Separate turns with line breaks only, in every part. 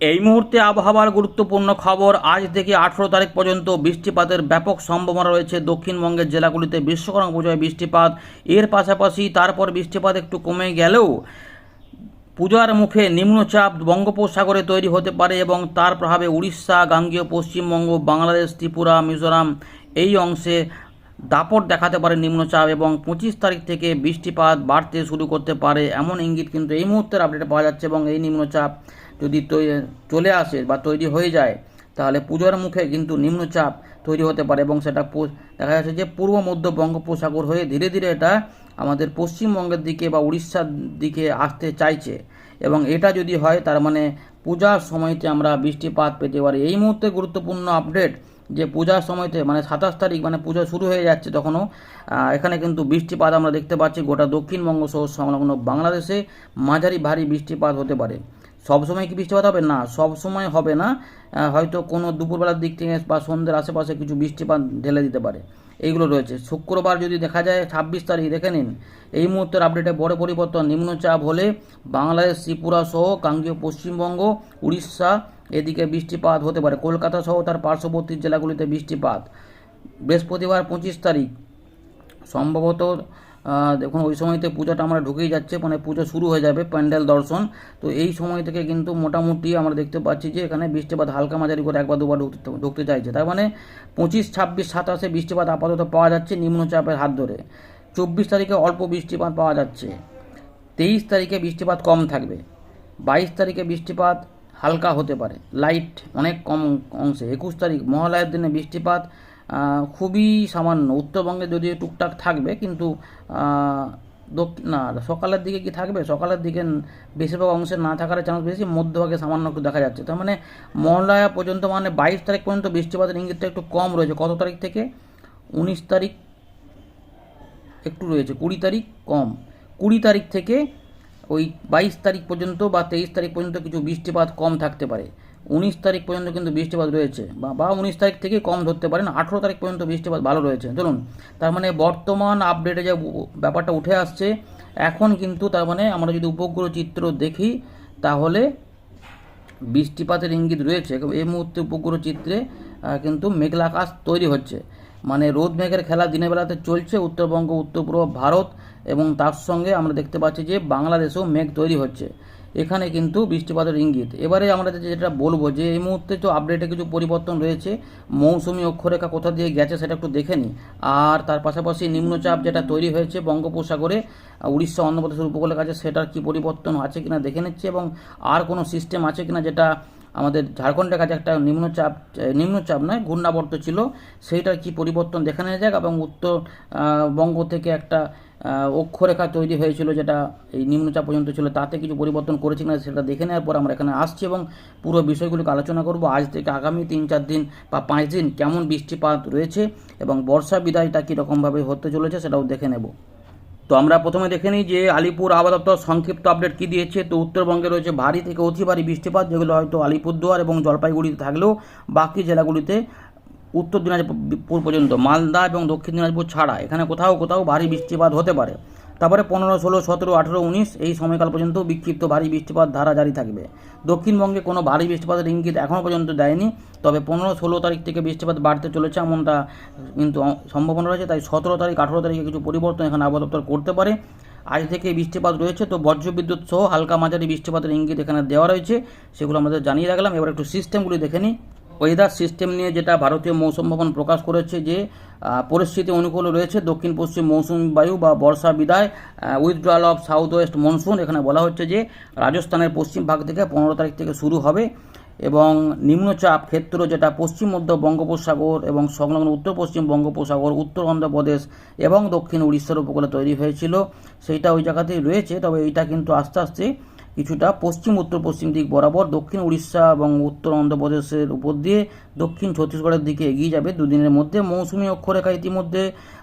এই মুহূর্তে আবহাওয়ার গুরুত্বপূর্ণ খবর, আজ থেকে আঠেরো তারিখ পর্যন্ত বৃষ্টিপাতের ব্যাপক সম্ভাবনা রয়েছে। দক্ষিণবঙ্গের জেলাগুলিতে বিশ্বকর্মা পুজোয় বৃষ্টিপাত। এর পাশাপাশি তারপর বৃষ্টিপাত একটু কমে গেলেও পূজার মুখে নিম্নচাপ বঙ্গোপসাগরে তৈরি হতে পারে এবং তার প্রভাবে উড়িষ্যা, গাঙ্গীয়, পশ্চিমবঙ্গ, বাংলাদেশ, ত্রিপুরা, মিজোরাম এই অংশে দাপট দেখাতে পারে নিম্নচাপ এবং পঁচিশ তারিখ থেকে বৃষ্টিপাত বাড়তে শুরু করতে পারে। এমন ইঙ্গিত কিন্তু এই মুহূর্তের আপডেটে পাওয়া যাচ্ছে এবং এই নিম্নচাপ যদি চলে আসে বা তৈরি হয়ে যায়, তাহলে পুজোর মুখে কিন্তু নিম্নচাপ তৈরি হতে পারে এবং সেটা দেখা যাচ্ছে যে পূর্ব, মধ্য বঙ্গোপসাগর হয়ে ধীরে ধীরে এটা আমাদের পশ্চিমবঙ্গের দিকে বা উড়িষ্যার দিকে আসতে চাইছে। এবং এটা যদি হয়, তার মানে পূজার সময়তে আমরা বৃষ্টিপাত পেতে পারি। এই মুহূর্তে গুরুত্বপূর্ণ আপডেট যে পূজার সময়তে মানে সাতাশ তারিখ মানে পুজো শুরু হয়ে যাচ্ছে তখনও এখানে কিন্তু বৃষ্টিপাত আমরা দেখতে পাচ্ছি গোটা দক্ষিণবঙ্গ সহ সংলগ্ন বাংলাদেশে। মাঝারি ভারী বৃষ্টিপাত হতে পারে। সব সময় কি বৃষ্টিপাত হবে? না, সব সময় হবে না। হয়তো কোনো দুপুরবেলার দিক থেকে বা সন্ধ্যের আশেপাশে কিছু বৃষ্টিপাত ঢেলে দিতে পারে। এইগুলো রয়েছে। শুক্রবার যদি দেখা যায়, ছাব্বিশ তারিখ, দেখে নিন। এই মুহূর্তের আপডেটে বড় পরিবর্তন, নিম্নচাপ হলে বাংলাদেশ, ত্রিপুরা সহ গাঙ্গীয় পশ্চিমবঙ্গ, উড়িষ্যা এদিকে বৃষ্টিপাত হতে পারে। কলকাতা সহ তার পার্শ্ববর্তী জেলাগুলিতে বৃষ্টিপাত। বৃহস্পতিবার পঁচিশ তারিখ, সম্ভবত দেখুন, ওই সময়তে পূজাটা আমরা ঢুকেই যাচ্ছে মানে পুজো শুরু হয়ে যাবে প্যান্ডেল দর্শন। তো এই সময় থেকে কিন্তু মোটামুটি আমরা দেখতে পাচ্ছি যে এখানে বৃষ্টিপাত হালকা মাঝারি করে একবার দুবার ঢুকতে ঢুকতে চাইছে। তার মানে পঁচিশ, ছাব্বিশ, সাতাশে বৃষ্টিপাত আপাতত পাওয়া যাচ্ছে নিম্নচাপের হাত ধরে। চব্বিশ তারিখে অল্প বৃষ্টিপাত পাওয়া যাচ্ছে। তেইশ তারিখে বৃষ্টিপাত কম থাকবে। বাইশ তারিখে বৃষ্টিপাত হালকা হতে পারে। লাইট অনেক কম অংশে। একুশ তারিখ মহালয়ের দিনে বৃষ্টিপাত খুবই সামান্য। উত্তরবঙ্গে যদিও টুকটাক থাকবে, কিন্তু দক্ষিণ, না, সকালের দিকে কি থাকবে? সকালের দিকে বেশিরভাগ অংশে না থাকার চান্স বেশি, মধ্যভাগে সামান্য একটু দেখা যাচ্ছে। তার মানে মহালয়া পর্যন্ত মানে বাইশ তারিখ পর্যন্ত বৃষ্টিপাতের ইঙ্গিতটা একটু কম রয়েছে। কত তারিখ থেকে? উনিশ তারিখ একটু রয়েছে, কুড়ি তারিখ কম। কুড়ি তারিখ থেকে ওই বাইশ তারিখ পর্যন্ত বা তেইশ তারিখ পর্যন্ত কিছু বৃষ্টিপাত কম থাকতে পারে। উনিশ তারিখ পর্যন্ত কিন্তু বৃষ্টিপাত রয়েছে বা উনিশ তারিখ থেকে কম ধরতে পারেন, আঠেরো তারিখ পর্যন্ত বৃষ্টিপাত ভালো রয়েছে। চলুন, তার মানে বর্তমান আপডেটে যে ব্যাপারটা উঠে আসছে, এখন কিন্তু তার মানে আমরা যদি উপগ্রহ চিত্র দেখি, তাহলে বৃষ্টিপাতের ইঙ্গিত রয়েছে। এই মুহূর্তে উপগ্রহ চিত্রে কিন্তু মেঘলা আকাশ তৈরি হচ্ছে। মানে রোদ মেঘের খেলা দিনের বেলাতে চলছে, উত্তরবঙ্গ, উত্তর পূর্ব ভারত এবং তার সঙ্গে আমরা দেখতে পাচ্ছি যে বাংলাদেশেও মেঘ তৈরি হচ্ছে। এখানে কিন্তু বৃষ্টিপাতের ইঙ্গিত। এবারে আমরা যেটা বলব যে, এই মুহূর্তে তো আপডেটে কিছু পরিবর্তন রয়েছে। মৌসুমি অক্ষরেখা কোথা দিয়ে গেছে সেটা একটু দেখে নিই আর তার পাশাপাশি নিম্নচাপ যেটা তৈরি হয়েছে বঙ্গোপসাগরে উড়িষ্যা, অন্ধ্রপ্রদেশের উপকূলের কাছে সেটার কি পরিবর্তন আছে কিনা দেখে নিচ্ছে এবং আর কোনো সিস্টেম আছে কিনা যেটা আমাদের ঝাড়খণ্ডের কাছে একটা নিম্নচাপ নিম্নচাপ নয়, ঘূর্ণাবর্ত ছিল। সেইটার কি পরিবর্তন দেখে নেওয়া যাক এবং উত্তর বঙ্গ থেকে একটা অক্ষরেখা তৈরি হয়েছিল যেটা এই নিম্নচাপ পর্যন্ত ছিল, তাতে কিছু পরিবর্তন করেছে কিনা সেটা দেখে নেওয়ার পর আমরা এখানে আসছি এবং পুরো বিষয়গুলোকে আলোচনা করব। আজ থেকে আগামী তিন, চার দিন বা পাঁচ দিন কেমন বৃষ্টিপাত রয়েছে এবং বর্ষা বিদায়টা কীরকমভাবে হতে চলেছে সেটাও দেখে নেব। তো আমরা প্রথমে দেখে নিই যে আলিপুর আবহাওয়া দপ্তর সংক্ষিপ্ত আপডেট কি দিয়েছে। তো উত্তরবঙ্গে রয়েছে ভারী থেকে অতি ভারী বৃষ্টিপাত, যেগুলো হয়তো আলিপুরদুয়ার এবং জলপাইগুড়িতে থাকলেও বাকি জেলাগুলিতে উত্তর দিনাজপুর পর্যন্ত, মালদা এবং দক্ষিণ দিনাজপুর ছাড়া। এখানে কোথাও কোথাও ভারী বৃষ্টিপাত হতে পারে। তারপরে পনেরো, ষোলো, সতেরো, আঠেরো, উনিশ, এই সময়কাল পর্যন্ত বিক্ষিপ্ত ভারী বৃষ্টিপাত ধারা জারি থাকবে। দক্ষিণবঙ্গে কোনো ভারী বৃষ্টিপাতের ইঙ্গিত এখনও পর্যন্ত দেয়নি, তবে পনেরো, ষোলো তারিখ থেকে বৃষ্টিপাত বাড়তে চলেছে এমনটা কিন্তু সম্ভাবনা রয়েছে, তাই সতেরো তারিখ, আঠেরো তারিখে কিছু পরিবর্তন এখানে আবহাওয়া করতে পারে। আজ থেকে বৃষ্টিপাত রয়েছে, তো বজ্রবিদ্যুৎ সহ হালকা মাঝারি বৃষ্টিপাতের ইঙ্গিত এখানে দেওয়া রয়েছে, সেগুলো আমাদের জানিয়ে রাখলাম। এবার একটু সিস্টেমগুলি দেখে নিই। ওয়েদার সিস্টেম নিয়ে যেটা ভারতীয় মৌসুম ভবন প্রকাশ করেছে যে পরিস্থিতি অনুকূল রয়েছে, দক্ষিণ পশ্চিম মৌসুমী বায়ু বা বর্ষা বিদায় withdrawal of south west monsoon এখানে বলা হচ্ছে যে, রাজস্থানের পশ্চিম ভাগ থেকে পনেরো তারিখ থেকে শুরু হবে এবং নিম্নচাপ ক্ষেত্র যেটা পশ্চিম মধ্য বঙ্গোপসাগর এবং সংলগ্ন উত্তর পশ্চিম বঙ্গোপসাগর, উত্তর অন্ধ্রপ্রদেশ এবং দক্ষিণ উড়িষ্যার উপকূলে তৈরি হয়েছিল। সেইটা ওই জায়গাতেই রয়েছে, তবে এইটা কিন্তু আস্তে আস্তে কিছুটা পশ্চিম, উত্তর, পশ্চিম দিক বরাবর, দক্ষিণ উড়িষ্যা এবং উত্তর অন্ধ্রপ্রদেশের উপর দিয়ে দক্ষিণ ছত্তিশগড়ের দিকে এগিয়ে যাবে দুদিনের মধ্যে। মৌসুমি অক্ষরেখা ইতিমধ্যে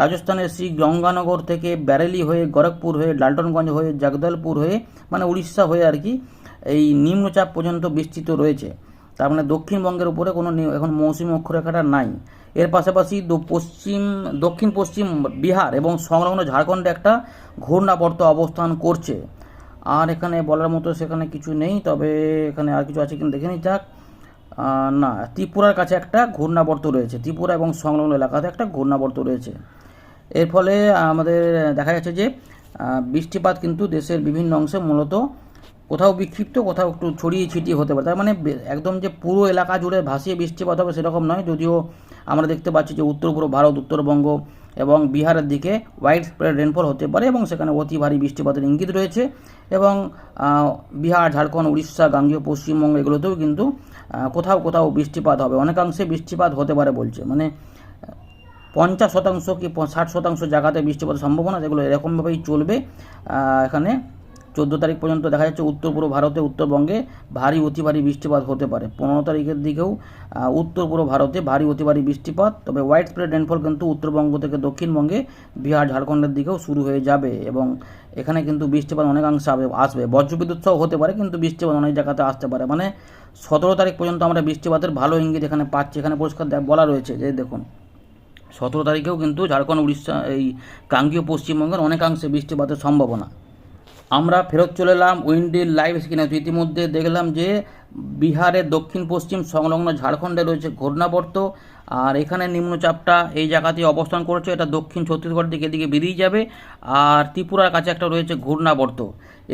রাজস্থানের শ্রী গঙ্গানগর থেকে ব্যারেলি হয়ে গোরখপুর হয়ে ডাল্টনগঞ্জ হয়ে জগদলপুর হয়ে মানে উড়িষ্যা হয়ে আর কি এই নিম্নচাপ পর্যন্ত বিস্তৃত রয়েছে। তার মানে দক্ষিণবঙ্গের উপরে কোনো এখন মৌসুমি অক্ষরেখাটা নাই। এর পাশাপাশি পশ্চিম, দক্ষিণ পশ্চিম বিহার এবং সংলগ্ন ঝাড়খণ্ডে একটা ঘূর্ণাবর্ত অবস্থান করছে। আর এখানে বলার মতো সেখানে কিছু নেই, তবে এখানে আর কিছু আছে কিনা দেখে নিই, যাক। না, ত্রিপুরার কাছে একটা ঘূর্ণাবর্ত রয়েছে, ত্রিপুরা এবং সংলগ্ন এলাকাতে একটা ঘূর্ণাবর্ত রয়েছে। এর ফলে আমাদের দেখা যাচ্ছে যে বৃষ্টিপাত কিন্তু দেশের বিভিন্ন অংশে মূলত কোথাও বিক্ষিপ্ত, কোথাও একটু ছড়িয়ে ছিটিয়ে হতে পারে। তার মানে একদম যে পুরো এলাকা জুড়ে ভাসিয়ে বৃষ্টিপাত হবে সেরকম নয়, যদিও আমরা দেখতে পাচ্ছি যে উত্তর পূর্ব ভারত, উত্তরবঙ্গ এবং বিহারের দিকে হোয়াইট স্প্রেড রেনফল হতে পারে এবং সেখানে অতি ভারী বৃষ্টিপাতের ইঙ্গিত রয়েছে এবং বিহার, ঝাড়খণ্ড, উড়িষ্যা, গাঙ্গীয়, পশ্চিমবঙ্গ এগুলোতেও কিন্তু কোথাও কোথাও বৃষ্টিপাত হবে। অনেকাংশে বৃষ্টিপাত হতে পারে বলছে। মানে পঞ্চাশ শতাংশ কি ষাট শতাংশ জায়গাতে বৃষ্টিপাতের সম্ভাবনা যেগুলো এরকমভাবেই চলবে এখানে চোদ্দ তারিখ পর্যন্ত দেখা যাচ্ছে উত্তর পূর্ব ভারতে উত্তরবঙ্গে ভারী অতি ভারী বৃষ্টিপাত হতে পারে। পনেরো তারিখের দিকেও উত্তর পূর্ব ভারতে ভারী অতি ভারী বৃষ্টিপাত, তবে হোয়াইট স্প্রেড রেনফল কিন্তু উত্তরবঙ্গ থেকে দক্ষিণবঙ্গে, বিহার, ঝাড়খণ্ডের দিকেও শুরু হয়ে যাবে এবং এখানে কিন্তু বৃষ্টিপাত অনেকাংশে আসবে। বজ্রবিদ্যুৎ সহ হতে পারে, কিন্তু বৃষ্টিপাত অনেক জায়গাতে আসতে পারে। মানে সতেরো তারিখ পর্যন্ত আমরা বৃষ্টিপাতের ভালো ইঙ্গিত এখানে পাচ্ছি। এখানে পরিষ্কার বলা রয়েছে যে, দেখুন, সতেরো তারিখেও কিন্তু ঝাড়খণ্ড, উড়িষ্যা, এই গাঙ্গীয় পশ্চিমবঙ্গের অনেকাংশে বৃষ্টিপাতের সম্ভাবনা। আমরা ফেরত চলে এলাম উইন্ডিল লাইভ স্ক্রিনে। ইতিমধ্যে দেখলাম যে বিহারের দক্ষিণ পশ্চিম সংলগ্ন ঝাড়খণ্ডে রয়েছে ঘূর্ণাবর্ত। আর এখানে নিম্নচাপটা এই জায়গাতে অবস্থান করেছে, এটা দক্ষিণ ছত্তিশগড় দিকে, এদিকে বেরিয়ে যাবে। আর ত্রিপুরার কাছে একটা রয়েছে ঘূর্ণাবর্ত।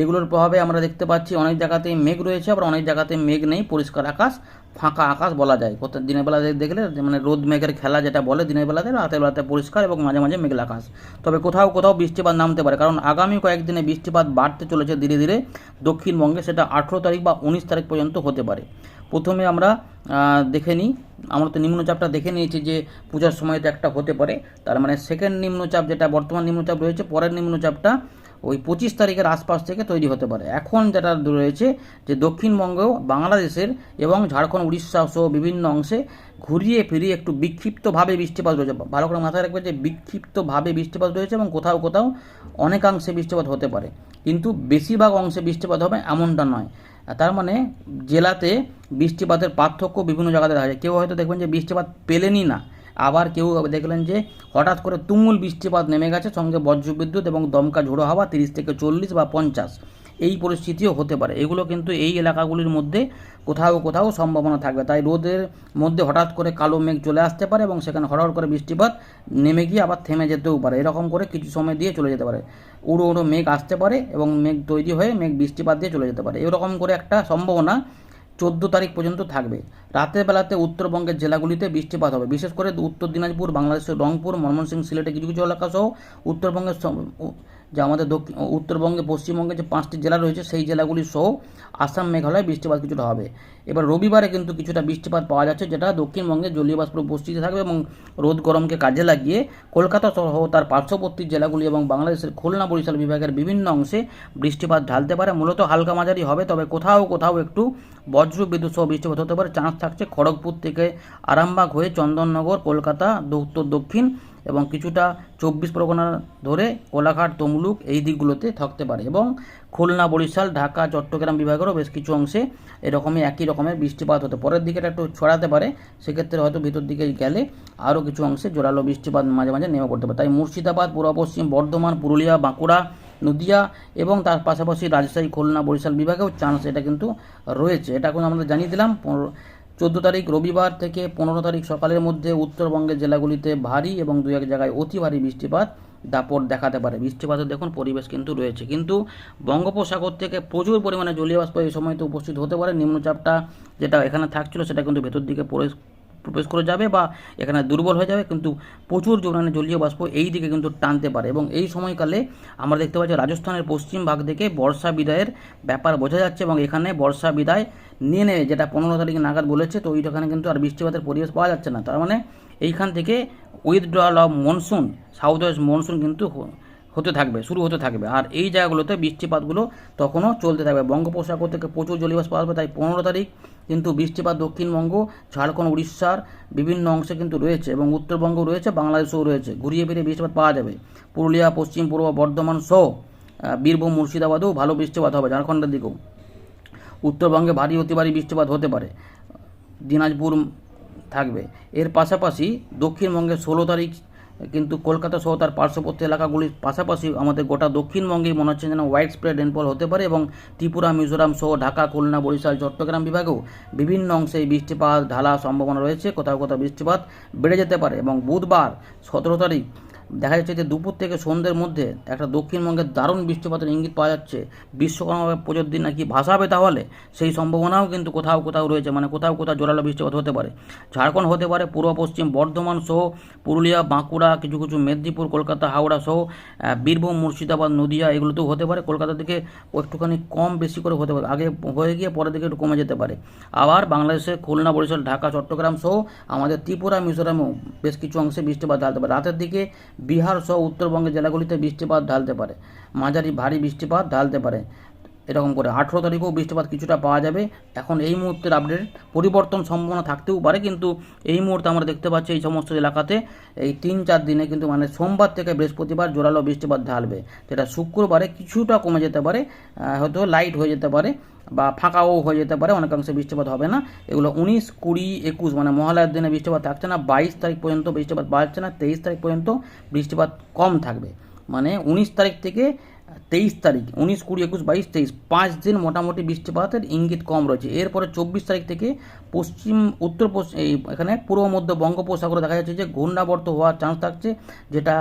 এগুলোর প্রভাবে আমরা দেখতে পাচ্ছি অনেক জায়গাতেই মেঘ রয়েছে, আবার অনেক জায়গাতে মেঘ নেই, পরিষ্কার আকাশ, ফাঁকা আকাশ বলা যায়। দিনের বেলা দেখলে মানে রোদ মেঘের খেলা যেটা বলে, দিনের বেলাতে, রাতের বেলাতে পরিষ্কার এবং মাঝে মাঝে মেঘলা আকাশ। তবে কোথাও কোথাও বৃষ্টিপাত নামতে পারে, কারণ আগামী কয়েকদিনে বৃষ্টিপাত বাড়তে চলেছে ধীরে ধীরে। দক্ষিণবঙ্গে সেটা আঠেরো তারিখ বা উনিশ তারিখ পর্যন্ত হতে পারে। প্রথমে আমরা দেখে নিই। আমরা তো নিম্নচাপটা দেখে নিয়েছি যে পূজার সময় তো একটা হতে পারে। তার মানে সেকেন্ড নিম্নচাপ যেটা, বর্তমান নিম্নচাপ রয়েছে, পরের নিম্নচাপটা ওই পঁচিশ তারিখের আশপাশ থেকে তৈরি হতে পারে। এখন যেটা রয়েছে যে দক্ষিণবঙ্গেও বাংলাদেশের এবং ঝাড়খণ্ড, উড়িষ্যা সহ বিভিন্ন অংশে ঘুরিয়ে ফিরিয়ে একটু বিক্ষিপ্তভাবে বৃষ্টিপাত রয়েছে। ভালো করে মাথায় রাখবে যে বিক্ষিপ্তভাবে বৃষ্টিপাত রয়েছে এবং কোথাও কোথাও অনেকাংশে বৃষ্টিপাত হতে পারে। কিন্তু বেশিরভাগ অংশে বৃষ্টিপাত হবে এমনটা নয়। তার মানে জেলাতে বৃষ্টিপাতের পার্থক্য বিভিন্ন জায়গাতে দেখা যায়। কেউ হয়তো দেখবেন যে বৃষ্টিপাত পেলেনই না। আবার কেউ দেখলেন যে হঠাৎ করে তুমুল বৃষ্টিপাত নেমে গেছে, সঙ্গে বজ্রবিদ্যুৎ এবং দমকা ঝোড়ো হাওয়া তিরিশ থেকে চল্লিশ বা পঞ্চাশ। এই পরিস্থিতিও হতে পারে। এগুলো কিন্তু এই এলাকাগুলির মধ্যে কোথাও কোথাও সম্ভাবনা থাকবে। তাই রোদের মধ্যে হঠাৎ করে কালো মেঘ চলে আসতে পারে এবং সেখানে হঠাৎ করে বৃষ্টিপাত নেমে গিয়ে আবার থেমে যেতেও পারে। এরকম করে কিছু সময় দিয়ে চলে যেতে পারে। উড়ো উড়ো মেঘ আসতে পারে এবং মেঘ তৈরি হয়ে মেঘ বৃষ্টিপাত দিয়ে চলে যেতে পারে। এরকম করে একটা সম্ভাবনা চোদ্দ তারিখ পর্যন্ত থাকবে। রাতের বেলাতে উত্তরবঙ্গের জেলাগুলিতে বৃষ্টিপাত হবে। বিশেষ করে উত্তর দিনাজপুর, বাংলাদেশের রংপুর, ময়মনসিংহ সিলেটে কিছু কিছু এলাকা সহ উত্তরবঙ্গের যে আমাদের দক্ষিণ উত্তরবঙ্গে, পশ্চিমবঙ্গে যে পাঁচটি জেলা রয়েছে, সেই জেলাগুলি সহ আসাম, মেঘালয় বৃষ্টিপাত কিছুটা হবে। এবার রবিবারে কিন্তু কিছুটা বৃষ্টিপাত পাওয়া যাচ্ছে, যেটা দক্ষিণবঙ্গে জলীয় বাষ্প উপস্থিতি থাকবে এবং রোদ গরমকে কাজে লাগিয়ে কলকাতা সহ তার পার্শ্ববর্তী জেলাগুলি এবং বাংলাদেশের খুলনা বরিশাল বিভাগের বিভিন্ন অংশে বৃষ্টিপাত ঢালতে পারে। মূলত হালকা মাঝারি হবে, তবে কোথাও কোথাও একটু বজ্র বিদ্যুৎ সহ বৃষ্টিপাত হতে পারে। চান্স থাকছে খড়গপুর থেকে আরামবাগ হয়ে চন্দননগর, কলকাতা, উত্তর দক্ষিণ এবং কিছুটা চব্বিশ পরগনা ধরে কোলাঘাট, তমলুক এই দিকগুলোতে থাকতে পারে এবং খুলনা, বরিশাল, ঢাকা, চট্টগ্রাম বিভাগেরও বেশ কিছু অংশে এরকমই একই রকমের বৃষ্টিপাত হতে পরের দিকে এটা একটু ছড়াতে পারে, সেক্ষেত্রে হয়তো ভিতর দিকে গেলে আরও কিছু অংশে জোরালো বৃষ্টিপাত মাঝে মাঝে নেমে পড়তে পারে। তাই মুর্শিদাবাদ, পূর্ব পশ্চিম, বর্ধমান, পুরুলিয়া, বাঁকুড়া, নদিয়া এবং তার পাশাপাশি রাজশাহী, খুলনা, বরিশাল বিভাগেও চান্স এটা কিন্তু রয়েছে। এটা এখন আমরা জানিয়ে দিলাম চোদ্দ তারিখ রবিবার থেকে পনেরো তারিখ সকালের মধ্যে উত্তরবঙ্গের জেলাগুলিতে ভারী এবং দু এক জায়গায় অতি ভারী বৃষ্টিপাত দাপট দেখাতে পারে। বৃষ্টিপাতের দেখুন, পরিবেশ কিন্তু রয়েছে। কিন্তু বঙ্গোপসাগর থেকে প্রচুর পরিমাণে জলীয় বাষ্প এই সময় তো উপস্থিত হতে পারে। নিম্নচাপটা যেটা এখানে থাকছিল, সেটা কিন্তু ভেতর দিকে প্রবেশ করে যাবে বা এখানে দুর্বল হয়ে যাবে, কিন্তু প্রচুর পরিমাণে জলীয় বাষ্প এই দিকে কিন্তু টানতে পারে। এবং এই সময়কালে আমরা দেখতে পাচ্ছি রাজস্থানের পশ্চিম ভাগ থেকে বর্ষা বিদায়ের ব্যাপার বোঝা যাচ্ছে এবং এখানে বর্ষা বিদায় নিয়ে নেয় যেটা পনেরো তারিখ নাগাদ বলেছে, তো ওইখানে কিন্তু আর বৃষ্টিপাতের পরিবেশ পাওয়া যাচ্ছে না। তার মানে এইখান থেকে withdrawal of monsoon south west monsoon কিন্তু হতে থাকবে, শুরু হতে থাকবে। আর এই জায়গাগুলোতে বৃষ্টিপাতগুলো তখনও চলতে থাকবে। বঙ্গোপসাগর থেকে প্রচুর জলীয়বাষ্প আসবে, তাই পনেরো তারিখ কিন্তু বৃষ্টিপাত দক্ষিণবঙ্গ, ঝাড়খণ্ড, উড়িষ্যার বিভিন্ন অংশে কিন্তু রয়েছে এবং উত্তরবঙ্গ রয়েছে, বাংলাদেশেও রয়েছে। ঘুরিয়ে ফিরিয়ে বৃষ্টিপাত পাওয়া যাবে। পুরুলিয়া, পশ্চিম পূর্ব বর্ধমান সহ বীরভূম, মুর্শিদাবাদেও ভালো বৃষ্টিপাত হবে, ঝাড়খণ্ডের দিকেও। উত্তরবঙ্গে ভারী, অতি ভারী বৃষ্টিপাত হতে পারে। দিনাজপুর থাকবে। এর পাশাপাশি দক্ষিণবঙ্গে ষোলো তারিখ কিন্তু কলকাতা সহ তার পার্শ্ববর্তী এলাকাগুলির পাশাপাশি আমাদের গোটা দক্ষিণবঙ্গেই মনে হচ্ছে যেন হোয়াইট স্প্রেড রেনফল হতে পারে এবং ত্রিপুরা, মিজোরাম সহ ঢাকা, খুলনা, বরিশাল, চট্টগ্রাম বিভাগেও বিভিন্ন অংশে বৃষ্টিপাত, ঢালা সম্ভাবনা রয়েছে। কোথাও কোথাও বৃষ্টিপাত বেড়ে যেতে পারে এবং বুধবার সতেরো তারিখ দেখা যাচ্ছে যে দুপুর থেকে সন্ধ্যের মধ্যে একটা দক্ষিণবঙ্গের দারুণ বৃষ্টিপাতের ইঙ্গিত পাওয়া যাচ্ছে। বিশ্বকর্মা পুজোর দিন নাকি ভাসাবে তাহলে? সেই সম্ভাবনাও কিন্তু কোথাও কোথাও রয়েছে মানে কোথাও কোথাও জোরালো বৃষ্টিপাত হতে পারে। ঝাড়খণ্ড হতে পারে, পূর্ব পশ্চিম বর্ধমান সহ পুরুলিয়া, বাঁকুড়া, কিছু কিছু মেদিনীপুর, কলকাতা, হাওড়া সহ বীরভূম, মুর্শিদাবাদ, নদিয়া, এগুলোতেও হতে পারে। কলকাতার দিকে একটুখানি কম বেশি করে হতে পারে। আগে হয়ে গিয়ে পরের দিকে একটু কমে যেতে পারে। আবার বাংলাদেশে খুলনা, বরিশাল, ঢাকা, চট্টগ্রাম সহ আমাদের ত্রিপুরা, মিজোরামেও বেশ কিছু অংশে বৃষ্টিপাত ঢালতে পারে। রাতের দিকে বিহার সহ উত্তরবঙ্গের জেলাগুলিতে বৃষ্টিপাত ঢালতে পারে। মাঝারি ভারী বৃষ্টিপাত ঢালতে পারে। এরকম করে আঠেরো তারিখেও বৃষ্টিপাত কিছুটা পাওয়া যাবে। এখন এই মুহূর্তের আপডেট পরিবর্তন সম্ভাবনা থাকতেও পারে, কিন্তু এই মুহূর্তে আমরা দেখতে পাচ্ছি এই সমস্ত এলাকাতে এই তিন চার দিনে কিন্তু মানে সোমবার থেকে বৃহস্পতিবার জোরালো বৃষ্টিপাত ঢালবে। যেটা শুক্রবারে কিছুটা কমে যেতে পারে হয়তো লাইট হয়ে যেতে পারে। বা ফাঁকাও হয়ে যেতে পারে, অনেকাংশে বৃষ্টিপাত হবে না। এগুলো উনিশ, কুড়ি, একুশ মানে মহালয়ার দিনে বৃষ্টিপাত থাকছে না, বাইশ তারিখ পর্যন্ত বৃষ্টিপাত বাড়ছে না, তেইশ তারিখ পর্যন্ত বৃষ্টিপাত কম থাকবে। মানে উনিশ তারিখ থেকে তেইশ তারিখ, উনিশ, কুড়ি, একুশ, বাইশ, তেইশ, পাঁচ দিন মোটামুটি বৃষ্টিপাতের ইঙ্গিত কম রয়েছে। এরপরে চব্বিশ তারিখ থেকে পশ্চিম, উত্তর পশ্চিম এখানে পূর্ব, মধ্য বঙ্গোপসাগরে দেখা যাচ্ছে যে ঘূর্ণাবর্ত হওয়ার চান্স থাকছে, যেটা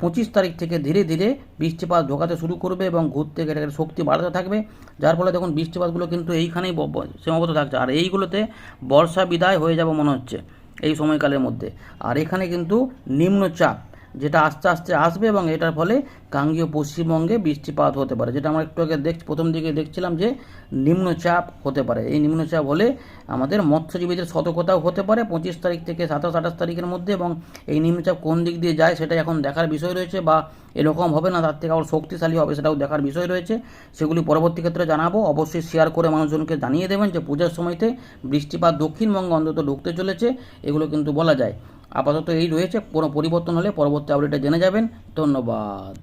পঁচিশ তারিখ থেকে ধীরে ধীরে বৃষ্টিপাত ঢোকাতে শুরু করবে এবং ঘুরতে গেলে শক্তি বাড়াতে থাকবে। যার ফলে দেখুন বৃষ্টিপাতগুলো কিন্তু এইখানেই সীমাবদ্ধ থাকছে। আর এইগুলোতে বর্ষা বিদায় হয়ে যাবে মনে হচ্ছে এই সময়কালের মধ্যে। আর এখানে কিন্তু নিম্নচাপ যেটা আস্তে আস্তে আসবে এবং এটার ফলে গাঙ্গীয় পশ্চিমবঙ্গে বৃষ্টিপাত হতে পারে। যেটা আমরা একটু আগে দেখ, প্রথম দিকে দেখছিলাম যে নিম্নচাপ হতে পারে। এই নিম্নচাপ হলে আমাদের মৎস্যজীবীদের সতর্কতাও হতে পারে পঁচিশ তারিখ থেকে সাতাশ, আঠাশ তারিখের মধ্যে এবং এই নিম্নচাপ কোন দিক দিয়ে যায় সেটা এখন দেখার বিষয় রয়েছে বা এরকম হবে না, তার থেকে আরও শক্তিশালী হবে সেটাও দেখার বিষয় রয়েছে। সেগুলি পরবর্তী ক্ষেত্রে জানাব। অবশ্যই শেয়ার করে মানুষজনকে জানিয়ে দেবেন যে পূজার সময়তে বৃষ্টিপাত দক্ষিণবঙ্গ অন্তত ঢুকতে চলেছে, এগুলো কিন্তু বলা যায়। আপাতত এই রয়েছে। কোনো পরিবর্তন হলে পরবর্তী আপডেটে জেনে যাবেন। ধন্যবাদ।